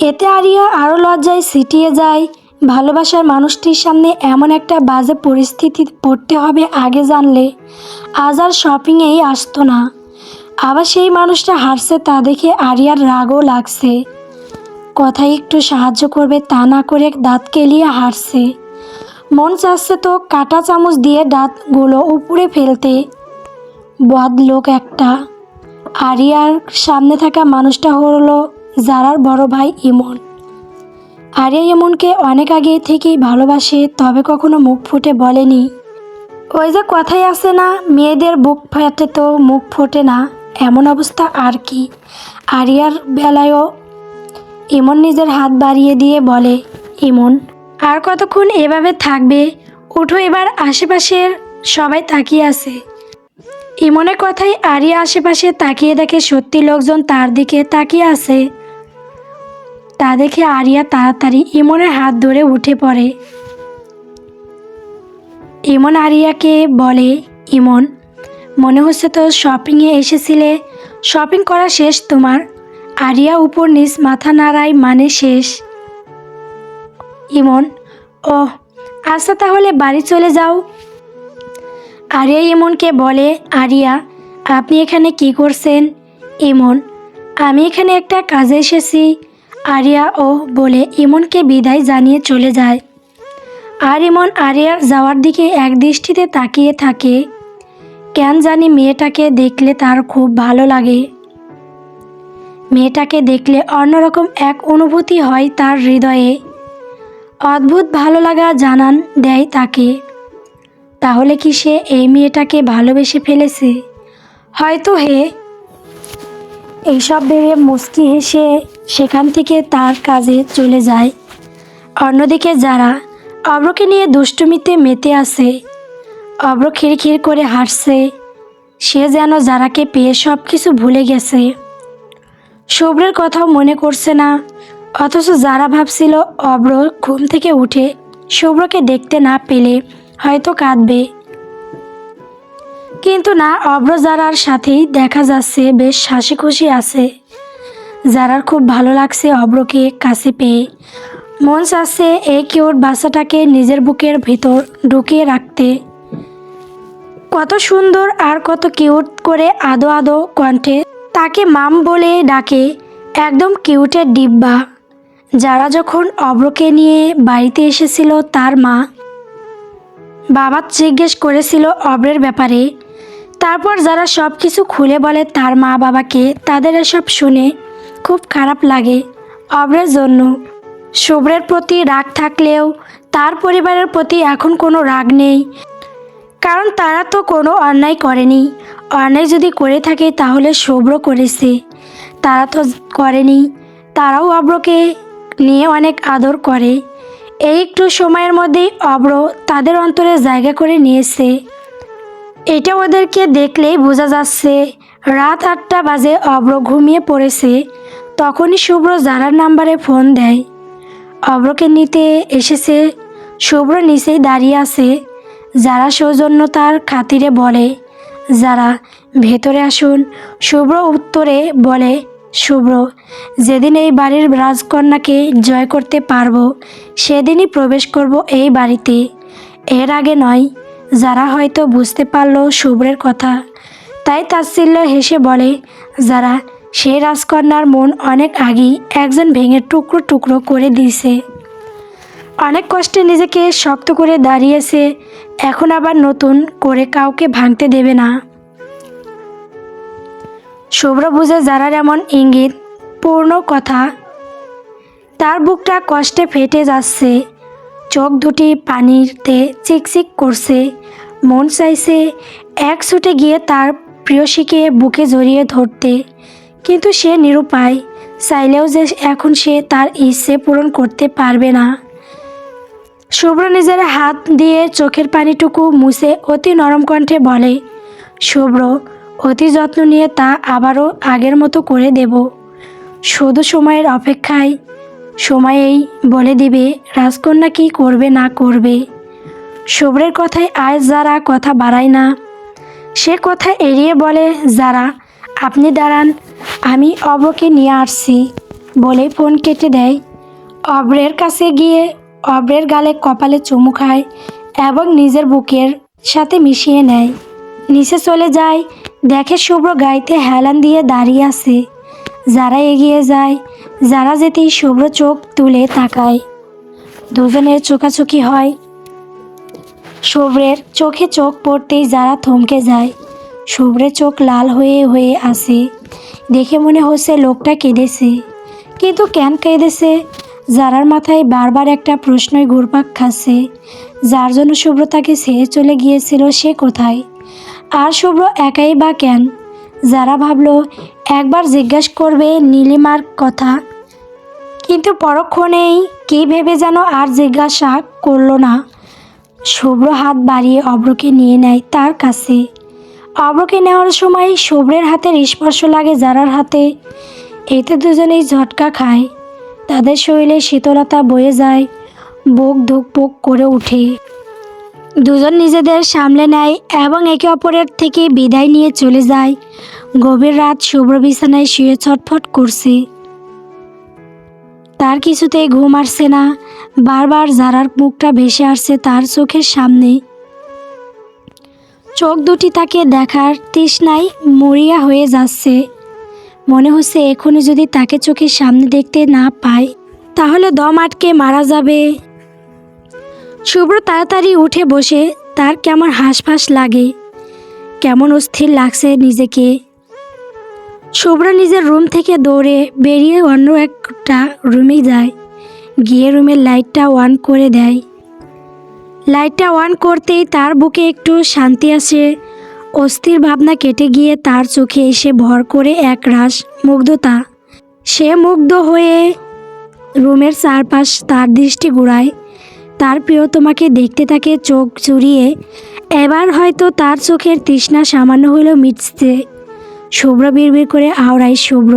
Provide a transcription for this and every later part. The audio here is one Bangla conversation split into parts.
এতে আরিয়া আরও লজ্জায় সিটিয়ে যায়। ভালোবাসার মানুষটির সামনে এমন একটা বাজে পরিস্থিতি পড়তে হবে আগে জানলে। আজ আর শপিংয়েই আসতো না। আবার সেই মানুষটা হারছে তা দেখে আরিয়ার রাগও লাগছে। কথায় একটু সাহায্য করবে তা না করে দাঁত কেলিয়ে হারছে। মন চাচ্ছে তো কাটা চামচ দিয়ে দাঁতগুলো উপরে ফেলতে। বদ লোক একটা। আরিয়ার সামনে থাকা মানুষটা হলো জারার বড় ভাই ইমন। আরিয়া ইমনকে অনেক আগে থেকেই ভালোবাসে, তবে কখনো মুখ ফুটে বলেনি। ওই যে কথাই আছে না, মেয়েদের বুক ফাটে তো মুখ ফোটে না, এমন অবস্থা আর কি। আরিয়ার বেলায়ও ইমন নিজের হাত বাড়িয়ে দিয়ে বলে, ইমন, আর কতক্ষণ এভাবে থাকবে? উঠো এবার, আশেপাশের সবাই তাকিয়ে আছে। ইমনের কথাই আরিয়া আশেপাশে তাকিয়ে দেখে সত্যি লোকজন তার দিকে তাকিয়ে আছে। তা দেখে আরিয়া তাড়াতাড়ি ইমনের হাত ধরে উঠে পড়ে। ইমন আরিয়াকে বলে, ইমন, মনে হচ্ছে তো শপিংয়ে এসেছিলে। শপিং করা শেষ তোমার। আরিয়া উপর নিচ মাথা নাড়াই মানে শেষ। ইমন ও আচ্ছা তাহলে বাড়ি চলে যাও। আরিয়া ইমনকে বলে, আরিয়া, আপনি এখানে কি করছেন? ইমন, আমি এখানে একটা কাজে এসেছি। আরিয়া ও বলে ইমনকে বিদায় জানিয়ে চলে যায়। আর ইমন আরিয়ার যাওয়ার দিকে এক দৃষ্টিতে তাকিয়ে থাকে। কেন জানি মেয়েটাকে দেখলে তার খুব ভালো লাগে। মেয়েটাকে দেখলে অন্যরকম এক অনুভূতি হয় তার হৃদয়ে। অদ্ভুত ভালো লাগা জানান দেয় তাকে। তাহলে কি সে এই মেয়েটাকে ভালোবেসে ফেলেছে? হয়তো হে। এইসব ভেবে মুস্কি হেসে সেখান থেকে তার কাজে চলে যায়। অন্যদিকে যারা অব্রকে নিয়ে দুষ্টুমিতে মেতে আছে অব্র খিরখির করে হাসছে, সে যেন যারাকে পেয়ে সব কিছু ভুলে গেছে। শুভ্রের কথাও মনে করছে না, অথচ যারা ভাবছিল অব্র ঘুম থেকে উঠে শুভ্রকে দেখতে না পেলে হয়তো কাঁদবে। কিন্তু না অব্র যারার সাথেই দেখা যাচ্ছে, বেশ হাসি খুশি আছে। যারার খুব ভালো লাগছে অব্রকে কাছে পেয়ে। মন চাচ্ছে এই কিউট বাচ্চাটাকে নিজের বুকের ভিতর ঢুকিয়ে রাখতে। কত সুন্দর আর কত কিউট করে আদো আদো কণ্ঠে তাকে মাম বলে ডাকে একদম কিউটের ডিব্বা। যারা যখন অব্রকে নিয়ে বাড়িতে এসেছিল তার মা। বাবা জিজ্ঞেস করেছিল অব্রের ব্যাপারে। তারপর যারা সব কিছু খুলে বলে তার মা বাবাকে তাদের এসব শুনে খুব খারাপ লাগে অব্রের জন্য। শুভ্রের প্রতি রাগ থাকলেও তার পরিবারের প্রতি এখন কোনো রাগ নেই। কারণ তারা তো কোনো অন্যায় করেনি। অন্যায় যদি করে থাকে তাহলে শুভ্র করেছে। তারা তো করেনি। তারাও অব্রকে নিয়ে অনেক আদর করে। এই একটু সময়ের মধ্যেই অব্র তাদের অন্তরে জায়গা করে নিয়েছে। এটা ওদেরকে দেখলেই বোঝা যাচ্ছে, রাত আটটা বাজে অব্র ঘুমিয়ে পড়েছে। তখনই শুভ্র জারার নাম্বারে ফোন দেয়। অব্রকে নিতে এসেছে। শুভ্র নিচেই দাঁড়িয়ে আছে। যারা সৌজন্যতার খাতিরে বলে, যারা ভেতরে আসুন। শুভ্র উত্তরে বলে, শুভ্র, যেদিন এই বাড়ির রাজকন্যাকে জয় করতে পারব, সেদিনই প্রবেশ করব এই বাড়িতে। এর আগে নয়, যারা হয়তো বুঝতে পারল শুভ্রের কথা। তাই তাচ্ছিল্য হেসে বলে, যারা সেই রাজকন্যার মন অনেক আগেই একজন ভেঙে টুকরো টুকরো করে দিয়েছে। অনেক কষ্টে নিজেকে শক্ত করে দাঁড়িয়েছে, এখন আবার নতুন করে কাউকে ভাঙতে দেবে না। শুভ্র বুঝে যারার এমন ইঙ্গিত, পূর্ণ কথা। তার বুকটা কষ্টে ফেটে যাচ্ছে, চোখ দুটি পানিতে চিকচিক করছে। মন চাইছে এক ছুটে গিয়ে তার প্রিয়সীকে বুকে জড়িয়ে ধরতে। কিন্তু সে নিরুপায়। চাইলেও যে এখন সে তার ইচ্ছে পূরণ করতে পারবে না। শুভ্র নিজের হাত দিয়ে চোখের পানিটুকু মুছে অতি নরম কণ্ঠে বলে, শুভ্র, অতি যত্ন নিয়ে তা আবারও আগের মতো করে দেব। শুধু সময়ের অপেক্ষায় সময়েই বলে দিবে, রাজকন্যা কি করবে না করবে। শুভ্রের কথায় আজ যারা কথা বাড়ায় না, সে কথা এড়িয়ে বলে, যারা আপনি দাঁড়ান, আমি অবকে নিয়ে আসছি বলে ফোন কেটে দেয়। অব্রের কাছে গিয়ে অব্রের গালে কপালে চুমু খায় এবং নিজের বুকের সাথে মিশিয়ে নেয়। নিচে চলে যায়, দেখে শুভ্র গাইতে হেলান দিয়ে দাঁড়িয়ে আছে। যারা এগিয়ে যায়, যারা যেতেই শুভ্র চোখ তুলে তাকায়। দুজনের চোখাচোখি হয়। শুভ্রের চোখে চোখ পড়তেই যারা থমকে যায়। শুভ্রের চোখ লাল হয়ে হয়ে আসে। দেখে মনে হচ্ছে লোকটা কেঁদেছে। কিন্তু কেন কেঁদেছে? যারার মাথায় বারবার একটা প্রশ্নই ঘুরপাক খাচ্ছে। যার জন্য শুভ্র তাকে ছেড়ে চলে গিয়েছিল সে কোথায়? আর শুভ্র একাই বা কেন? যারা ভাবলো, একবার জিজ্ঞাসা করবে নীলিমার কথা। কিন্তু পরক্ষণেই কী ভেবে যেন আর জিজ্ঞাসা করল না। শুভ্র হাত বাড়িয়ে অব্রকে নিয়ে নেয় তার কাছে। অব্রকে নেওয়ার সময় শুভ্রের হাতের স্পর্শ লাগে যারার হাতে। এতে দুজনেই ঝটকা খায়। তাদের শরীরে শীতলতা বয়ে যায়, বুক ধুকপুক করে ওঠে। দুজন নিজেদের সামলে নেয় এবং একে অপরের থেকে বিদায় নিয়ে চলে যায়। গভীর রাত শুভ্র বিছানায় শুয়ে ছটফট করছে। তার কিছুতেই ঘুম আসছে না। বারবার যারার মুখটা ভেসে আসছে তার চোখের সামনে। চোখ দুটি তাকে দেখার তৃষ্ণায় মরিয়া হয়ে যাচ্ছে। মনে হচ্ছে এখনই যদি তাকে চোখের সামনে দেখতে না পায় তাহলে দম আটকে মারা যাবে। শুভ্র তাড়াতাড়ি উঠে বসে, তার কেমন হাঁসফাঁস লাগে, কেমন অস্থির লাগছে নিজেকে। শুভ্র নিজের রুম থেকে দৌড়ে বেরিয়ে অন্য একটা রুমে যায়, গিয়ে রুমের লাইটটা অন করে দেয়। লাইটটা অন করতেই তার বুকে একটু শান্তি আসে। অস্থির ভাবনা কেটে গিয়ে তার চোখে এসে ভর করে এক রাস মুগ্ধতা। সে মুগ্ধ হয়ে রুমের চারপাশ তার দৃষ্টি ঘুরায়। তার প্রিয়তমাকে দেখতে থাকে চোখ চুরিয়ে এবার হয়তো তার চোখের তৃষ্ণা সামান্য হলেও মিটছে। শুভ্র বিড়বিড় করে আওড়াই শুভ্র,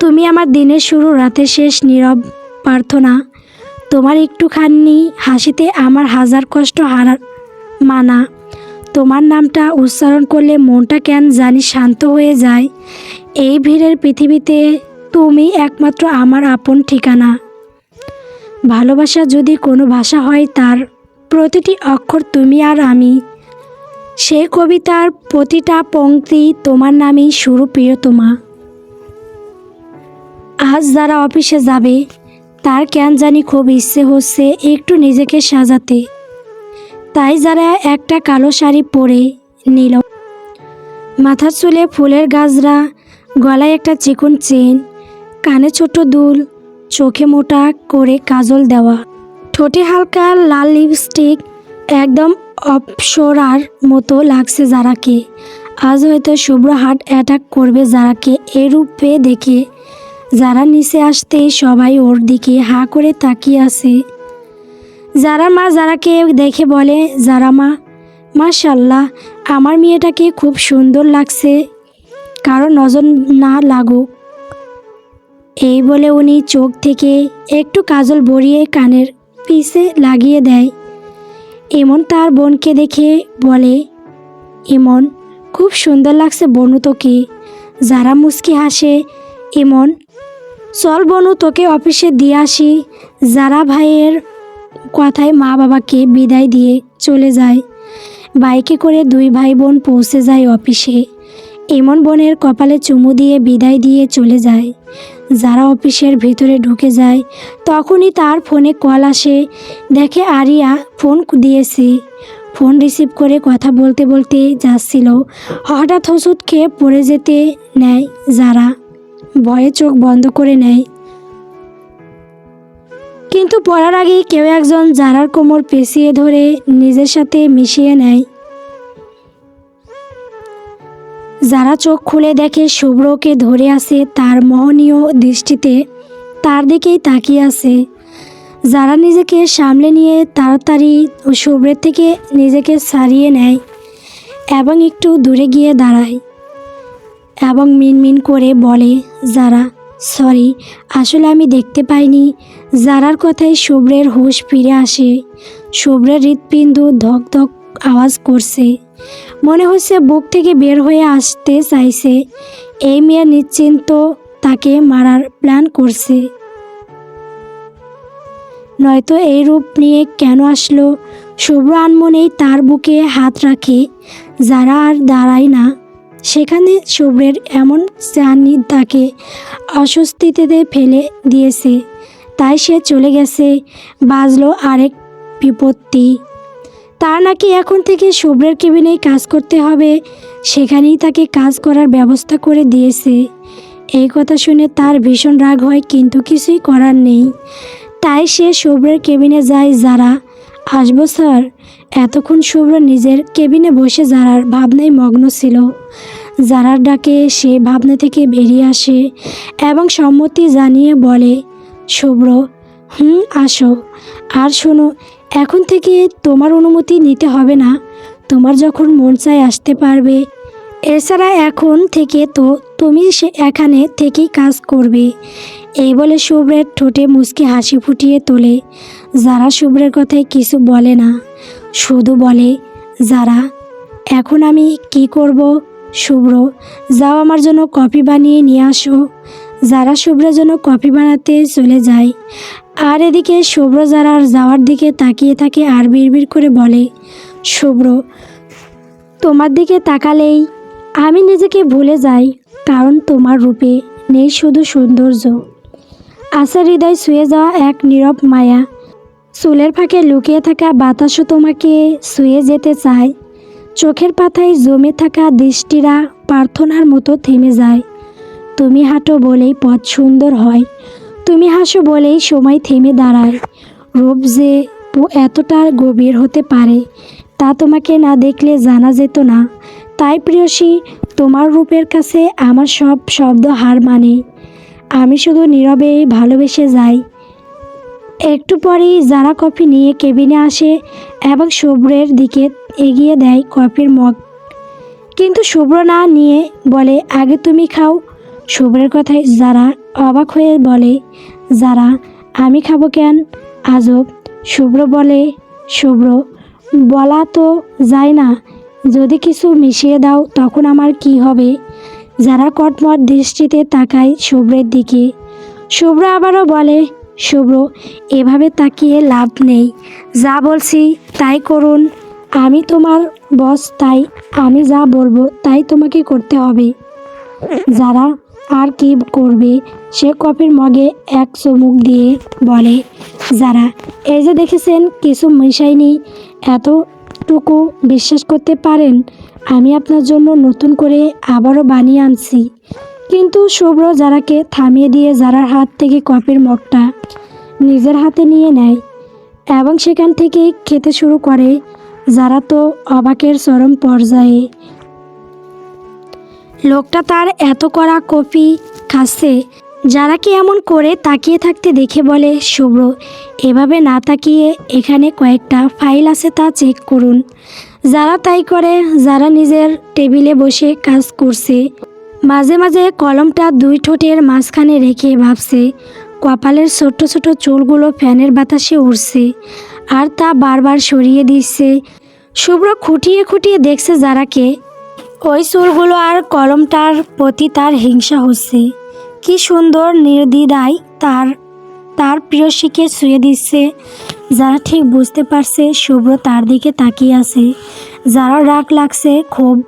তুমি আমার দিনের শুরু, রাতের শেষ, নীরব, প্রার্থনা। তোমার একটুখানি হাসিতে আমার হাজার কষ্ট হারার মানা। তোমার নামটা উচ্চারণ করলে মনটা কেন জানি শান্ত হয়ে যায়। এই ভিড়ের পৃথিবীতে তুমি একমাত্র আমার আপন ঠিকানা। ভালোবাসা যদি কোনো ভাষা হয়, তার প্রতিটি অক্ষর তুমি আর আমি। সেই কবিতার প্রতিটা পংক্তি তোমার নামেই শুরু প্রিয়তমা আজ যারা অফিসে যাবে তার কেন জানি খুব ইচ্ছে হচ্ছে একটু নিজেকে সাজাতে। তাই যারা একটা কালো শাড়ি পরে নিল। মাথার চুলে ফুলের গাজরা গলায় একটা চিকন চেন, কানে ছোট দুল, চোখে মোটা করে কাজল দেওয়া। ঠোঁটে হালকা লাল লিপস্টিক, একদম অপসরার মতো লাগছে যারাকে। আজ হয়তো শুভ্র হার্ট অ্যাটাক করবে যারাকে এরূপে দেখে যারা নিচে আসতে সবাই ওর দিকে হা করে তাকিয়ে আছে। যারা মা যারাকে দেখে বলে, যারা মা মাশাল্লাহ আমার মেয়েটাকে খুব সুন্দর লাগছে, কারও নজর না লাগুক। এই বলে উনি চোখ থেকে একটু কাজল ভরিয়ে কানের পিছে লাগিয়ে দেয়। এমন তার বোনকে দেখে বলে এমন খুব সুন্দর লাগছে বনু তোকে। যারা মুচকি হাসে, ইমন চল বনু, তোকে অফিসে দিয়ে আসি। যারা ভাইয়ের কথায় মা বাবাকে বিদায় দিয়ে চলে যায়। বাইকে করে দুই ভাই বোন পৌঁছে যায় অফিসে। এমন বোনের কপালে চুমু দিয়ে বিদায় দিয়ে চলে যায়। যারা অফিসের ভিতরে ঢুকে যায়, তখনই তার ফোনে কল আসে। দেখে আরিয়া ফোন দিয়েছে। ফোন রিসিভ করে কথা বলতে বলতে যাচ্ছিল। হঠাৎ ওষুধ খেয়ে পড়ে যেতে নেয় যারা। ভয়ে চোখ বন্ধ করে নেয়। কিন্তু পড়ার আগেই কেউ একজন জারার কোমর পেঁচিয়ে ধরে নিজের সাথে মিশিয়ে নেয়। যারা চোখ খুলে দেখে শুভ্রকে ধরে আছে তার মোহনীয় দৃষ্টিতে তার দিকেই তাকিয়ে আছে। যারা নিজেকে সামলে নিয়ে তাড়াতাড়ি শুভ্রের থেকে নিজেকে সারিয়ে নেয় এবং একটু দূরে গিয়ে দাঁড়ায়। এবং মিনমিন করে বলে, যারা, সরি, আসলে আমি দেখতে পাইনি। যারার কথায় শুভ্রের হুঁশ ফিরে আসে। শুভ্রের হৃৎপিণ্ড ধক ধক আওয়াজ করছে। মনে হচ্ছে বুক থেকে বের হয়ে আসতে চাইছে। এই মেয়ে নিশ্চিন্ত তাকে মারার প্ল্যান করছে। নয়তো এই রূপ নিয়ে কেন আসলো? শুভ্র আনমনেই তার বুকে হাত রাখে। যারা আর দাঁড়ায় না। সেখানে শুভ্রের এমন চানি তাকে অস্বস্তিতে ফেলে দিয়েছে। তাই সে চলে গেছে বাজলো আরেক বিপত্তি। তার নাকি এখন থেকে শুভ্রের কেবিনেই কাজ করতে হবে, সেখানেই তাকে কাজ করার ব্যবস্থা করে দিয়েছে। এই কথা শুনে তার ভীষণ রাগ হয়, কিন্তু কিছুই করার নেই। তাই সে শুভ্রের কেবিনে যায় যারা আসব, স্যার। এতক্ষণ শুভ্র নিজের কেবিনে বসে যারার ভাবনায় মগ্ন ছিল। যারার ডাকে সে ভাবনা থেকে বেরিয়ে আসে এবং সম্মতি জানিয়ে বলে, শুভ্র, হুম, আসো। আর শোনো, এখন থেকে তোমার অনুমতি নিতে হবে না। তোমার যখন মন চায় আসতে পারবে। এছাড়া এখন থেকে তো তুমি সে এখানে থেকেই কাজ করবে। এই বলে শুভ্রের ঠোঁটে মুচকি হাসি ফুটিয়ে তোলে। যারা শুভ্রের কথায় কিছু বলে না, শুধু বলে, যারা, এখন আমি কি করব? শুভ্র, যাও আমার জন্য কফি বানিয়ে নিয়ে আসো। যারা শুভ্রের জন্য কফি বানাতে চলে যায়, আর এদিকে শুভ্র যারার যাওয়ার দিকে তাকিয়ে থাকে আর বিড়বিড় করে বলে, শুভ্র, তোমার দিকে তাকালেই আমি নিজেকে ভুলে যাই, কারণ তোমার রূপে নেই শুধু সৌন্দর্য। আশা হৃদয় শুয়ে যাওয়া এক নীরব মায়া চুলের ফাঁকে লুকিয়ে থাকা বাতাসও তোমাকে শুয়ে যেতে চায়। চোখের পাতায় জমে থাকা দৃষ্টিরা প্রার্থনার মতো থেমে যায়। তুমি হাঁটো বলেই পথ সুন্দর হয়। তুমি হাসো বলেই সময় থেমে দাঁড়ায়। রূপ যে এতটা গভীর হতে পারে, তা তোমাকে না দেখলে জানা যেত না। তাই প্রিয়সী, তোমার রূপের কাছে আমার সব শব্দ হার মানে। আমি শুধু নীরবে ভালোবেসে যাই। একটু পরেই যারা কফি নিয়ে কেবিনে আসে এবং শুভ্রের দিকে এগিয়ে দেয় কফির মগ। কিন্তু শুভ্র না নিয়ে বলে, আগে তুমি খাও। শুভ্রের কথায় যারা অবাক হয়ে বলে, যারা, আমি খাব কেন? আজব। শুভ্র বলে, শুভ্র, বলা তো যায় না। যদি কিছু মিশিয়ে দাও, তখন আমার কি হবে? যারা কটমট দৃষ্টিতে তাকায় শুভ্রের দিকে। শুভ্র আবারও বলে শুভ্র, এভাবে তাকিয়ে লাভ নেই। যা বলছি তাই করুন। আমি তোমার বস তাই আমি যা বলব তাই তোমাকে করতে হবে। যারা আর কি করবে, সে কফির মগে এক চুমুক দিয়ে বলে, যারা, এই যে দেখেছেন কিছু মিশাইনি, এতটুকু বিশ্বাস করতে পারেন? আমি আপনার জন্য নতুন করে আবারও বানিয়ে আনছি। কিন্তু শুভ্র যারাকে থামিয়ে দিয়ে যারার হাত থেকে কফির মগটা নিজের হাতে নিয়ে নেয় এবং সেখান থেকে খেতে শুরু করে, যারা তো অবাকের চরম পর্যায়ে। লোকটা তার এত করা কফি খাচ্ছে, যারা কি এমন করে তাকিয়ে থাকতে দেখে বলে, শুভ্র, এভাবে না তাকিয়ে এখানে কয়েকটা ফাইল আছে তা চেক করুন। যারা তাই করে, যারা নিজের টেবিলে বসে কাজ করছে মাঝে মাঝে কলমটা দুই ঠোঁটের মাঝখানে রেখে ভাবছে, কপালের ছোট্ট ছোট চুলগুলো ফ্যানের বাতাসে উড়ছে আর তা বারবার সরিয়ে দিচ্ছে। শুভ্র খুঁটিয়ে খুঁটিয়ে দেখছে যারাকে। ওই চুলগুলো আর কলমটার প্রতি তার হিংসা হচ্ছে। কি সুন্দর নির্দ্বিধায় তার তার প্রিয়সীকে শুয়ে দিচ্ছে। যারা ঠিক বুঝতে পারছে, শুভ্র তার দিকে তাকিয়ে আছে। যারা রাগ লাগছে, খুব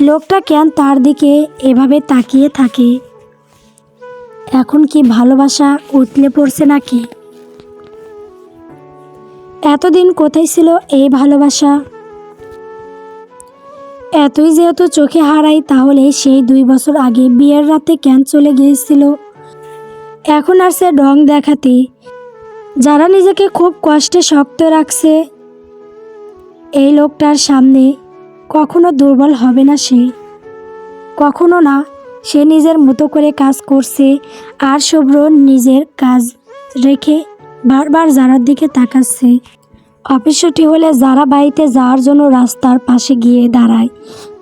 লোকটা কেন তার দিকে এভাবে তাকিয়ে থাকে? এখন কি ভালোবাসা উতলে পড়ছে নাকি? এতদিন কোথায় ছিল এই ভালোবাসা? এতই যেহেতু চোখে হারাই, তাহলে সেই দুই বছর আগে বিয়ের রাতে কেন চলে গিয়েছিল? এখন আর সে দেখাতে, যারা নিজেকে খুব কষ্টে শক্ত রাখছে, এই লোকটার সামনে কখনো দুর্বল হবে না সে। কখনো না, সে নিজের মতো করে কাজ করছে আর শুভ্র নিজের কাজ রেখে বারবার যারার দিকে তাকাচ্ছে। অফিস ছুটি হলে যারা বাড়িতে যাওয়ার জন্য রাস্তার পাশে গিয়ে দাঁড়ায়,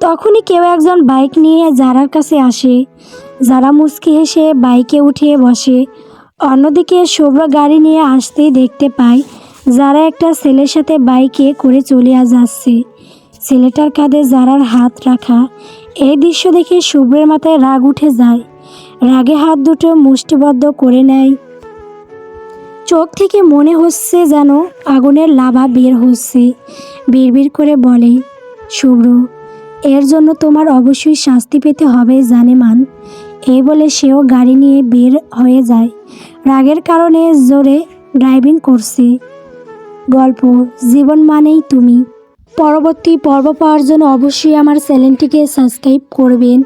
তখনই কেউ একজন বাইক নিয়ে যারার কাছে আসে। যারা মুচকি হেসে বাইকে উঠিয়ে বসে। অন্যদিকে শুভ্র গাড়ি নিয়ে আসতেই দেখতে পায়, যারা একটা ছেলের সাথে বাইকে করে চলে যাচ্ছে। ছেলেটার কাঁধে যারার হাত রাখা, এই দৃশ্য দেখে শুভ্রের মাথায় রাগ উঠে যায়। রাগে হাত দুটো মুষ্টিবদ্ধ করে নেয়। চোখ থেকে মনে হচ্ছে যেন আগুনের লাভা বের হচ্ছে। বিড়বিড় করে বলে, শুভ্র, এর জন্য তোমার অবশ্যই শাস্তি পেতে হবে জানে মান এই বলে সেও গাড়ি নিয়ে বের হয়ে যায়। রাগের কারণে জোরে ড্রাইভিং করছে। গল্প, জীবন মানেই তুমি। পরবর্তী পর্ব পাওয়ার জন্য অবশ্যই আমার চ্যানেলটিকে সাবস্ক্রাইব করবেন।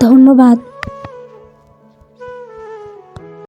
ধন্যবাদ।